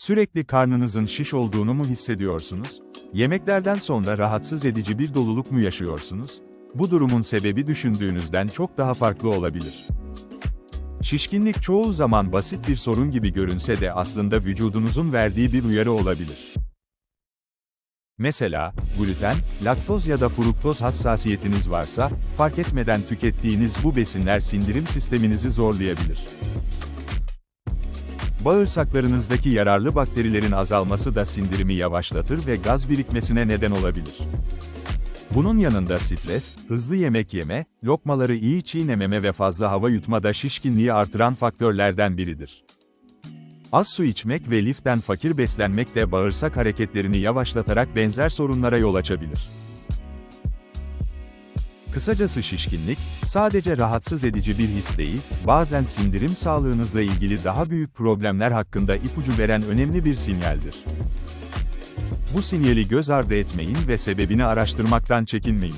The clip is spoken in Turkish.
Sürekli karnınızın şiş olduğunu mu hissediyorsunuz? Yemeklerden sonra rahatsız edici bir doluluk mu yaşıyorsunuz? Bu durumun sebebi düşündüğünüzden çok daha farklı olabilir. Şişkinlik çoğu zaman basit bir sorun gibi görünse de aslında vücudunuzun verdiği bir uyarı olabilir. Mesela, gluten, laktoz ya da fruktoz hassasiyetiniz varsa, fark etmeden tükettiğiniz bu besinler sindirim sisteminizi zorlayabilir. Bağırsaklarınızdaki yararlı bakterilerin azalması da sindirimi yavaşlatır ve gaz birikmesine neden olabilir. Bunun yanında stres, hızlı yemek yeme, lokmaları iyi çiğnememe ve fazla hava yutma da şişkinliği artıran faktörlerden biridir. Az su içmek ve liften fakir beslenmek de bağırsak hareketlerini yavaşlatarak benzer sorunlara yol açabilir. Kısacası şişkinlik, sadece rahatsız edici bir his değil, bazen sindirim sağlığınızla ilgili daha büyük problemler hakkında ipucu veren önemli bir sinyaldir. Bu sinyali göz ardı etmeyin ve sebebini araştırmaktan çekinmeyin.